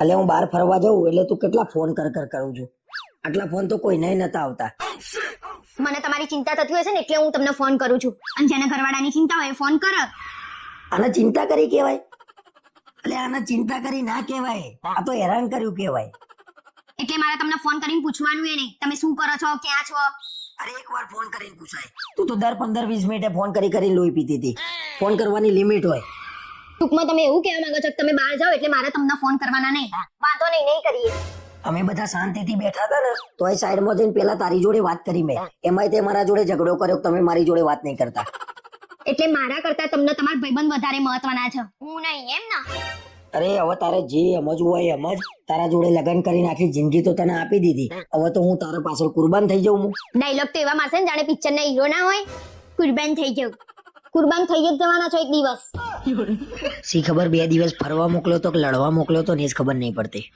એટલે હું બહાર ફરવા જાઉં એટલે તું કેટલા ફોન કર કર કરું છું? આટલા ફોન તો કોઈને નતા આવતા. મને તમારી ચિંતા થતી હશે ને એટલે હું તમને ફોન કરું છું. અને જેને ઘરવાળાની ચિંતા હોય ફોન કર. આને ચિંતા કરી કહેવાય? એટલે આને ચિંતા કરી ના કહેવાય. આ તો હેરાન કર્યું કહેવાય. એટલે મારે તમને ફોન કરીને પૂછવાનું એ નહીં. તમે શું કરો છો? ક્યાં છો? અરે એક વાર ફોન કરીને પૂછાય. તું તો દર પંદર વીસ મિનિટે ફોન કરી કરી લોહી પીતી હતી. ફોન કરવાની લિમિટ હોય. ટૂંકમાં તમે એવું કહેવા માંગો છો કે તમે બહાર જાઓ એટલે મારે તમને ફોન કરવાના નહીં. વાંધો નહીં નહીં કરીએ. અમે બધા શાંતિથી બેઠા હતા ને તો એ સાઈડમાં જઈને પેલા તારી જોડે વાત કરી મેં. એમાંય તે મારા જોડે ઝઘડો કર્યો તમે મારી જોડે વાત નહીં કરતા. એટલે મારા કરતા તમને તમારા ભાઈબંધ વધારે મહત્વના છે. હું નહીં એમ ના. અરે હવે તારે જે સમજવું હોય એમ જ. તારા જોડે લગ્ન કરીને આખી જિંદગી તો તને આપી દીધી. હવે તો હું તારા પાછળ કુરબાન થઈ જાઉં હું. ડાયલોગ તો એવા મારશે ને જાણે પિક્ચર ના હીરો ના હોય. કુરબાન થઈ જાઉં કુરબાન થઈ જ જવાના છો એક દિવસ. સી ખબર બે દિવસ ફરવા મોકલો તો કે લડવા મોકલો તો ને ખબર નહીં પડતી.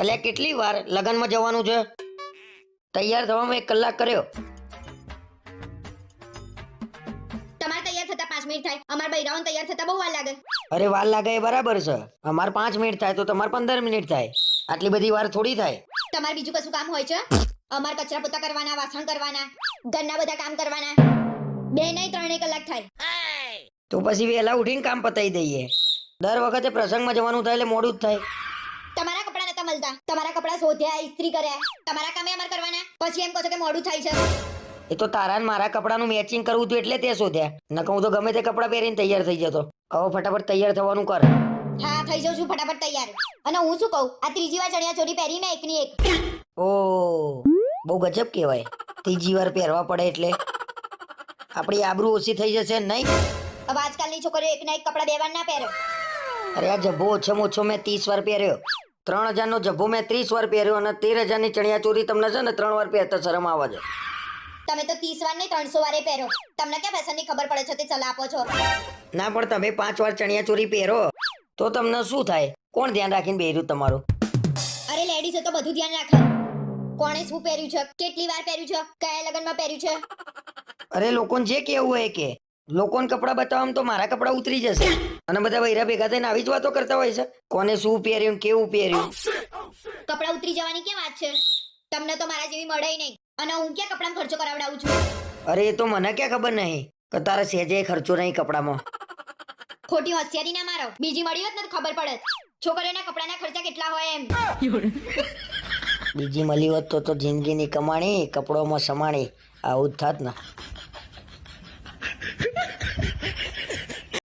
એટલે કેટલી વાર લગનમાં જવાનું છે? તૈયાર થવામાં એક કલાક કર્યો. તૈયાર થતા પાંચ મિનિટ થાય. અમાર બૈરાઓને તૈયાર થતા બહુ વાર લાગે. અરે વાર લાગે એ બરાબર છે. અમાર પાંચ મિનિટ થાય તો તમારે પંદર મિનિટ થાય. આટલી બધી વાર થોડી થાય. તમારે બીજું કશું કામ હોય છે? અમાર કચરા પોતા કરવાના વાસણ કરવાના ઘરના બધા કામ કરવાના. બે નહીં ત્રણે કલાક થાય. તો પછી વહેલા ઉઠીને કામ પતાવી દઈએ. દર વખતે પ્રસંગમાં જવાનું થાય એટલે મોડું જ થાય. તમારા કપડા નતા મળતા. તમારા કપડા શોધ્યા ઇસ્ત્રી કર્યા. તમારા કામે અમારે કરવાના. પછી એમ કહો છો કે મોડું થાય છે. એ તો તારા ને મારા કપડાનું મેચિંગ કરવું હતું એટલે તે શોધ્યા નકર હું તો ગમે તે કપડાં પહેરીને તૈયાર થઈ જતો. હવે ફટાફટ તૈયાર થવાનું કર. હા થઈ જાઉં છું ફટાફટ તૈયાર. અને હું શું કહું? આ ત્રીજી વાર ચણિયા ચોરી પહેરી મેં એકની એક. ઓ બહુ ગજબ કહેવાય. ત્રીજી વાર પહેરવા પડે એટલે. આપણી આબરૂ ઓછી થઈ જશે ને નહીં? હવે આજકાલની છોકરીઓ એકના એક કપડા બે વાર ના પહેરે. અરે આ જબ્બો ઓછામાં ઓછો મેં ત્રીસ વાર પહેર્યો. ત્રણ હજારનો જબ્બો મેં ત્રીસ વાર પહેર્યો અને તેર હજારની ચણિયા ચોરી તમને છે ને ત્રણ વાર પહેરતા શરમ આવે છે. તમે તો ત્રીસ વાર નહીં ત્રણસો વારે પહેરો. તમને ક્યાં ફેશનની ખબર પડે છે તે સલાહ આપો છો? ના પણ તમે પાંચ વાર ચણિયા ચોરી પહેરો તો તમને શું થાય? કોણ ધ્યાન રાખીને બેર્યું તમારું? અરે લેડીઝે તો બધું ધ્યાન રાખે. કોણે શું પહેર્યું છે? કેટલી વાર પહેર્યું છે? કયા લગ્નમાં પહેર્યું છે? અરે લોકોને જે કેવું હોય કે. લોકોને કપડાં બતાવવામાં તો મારા કપડાં ઉતરી જશે. અને બધા વૈરા ભેગા થઈને આવી જ વાતો કરતા હોય છે. કોને શું પહેર્યું કેવું પહેર્યું? કપડા ઉતરી જવાની કેમ વાત છે? તમને તો મારા જેવી મળે નહીં. અને હું ક્યાં કપડામાં ખર્ચો કરાવડાવું છું? અરે એ તો મને ક્યાં ખબર નહીં કે તારા સહેજે ખર્ચો નહીં કપડામાં. ખોટી હોશિયારી ના મારો. બીજી મળી હોત ને તો ખબર પડત. છોકરીઓના કપડાના ખર્ચા કેટલા હોય એમ. બીજી મળી હોત તો તો જિંદગીની કમાણી કપડોમાં સમાણી. આવું જ થાત ને.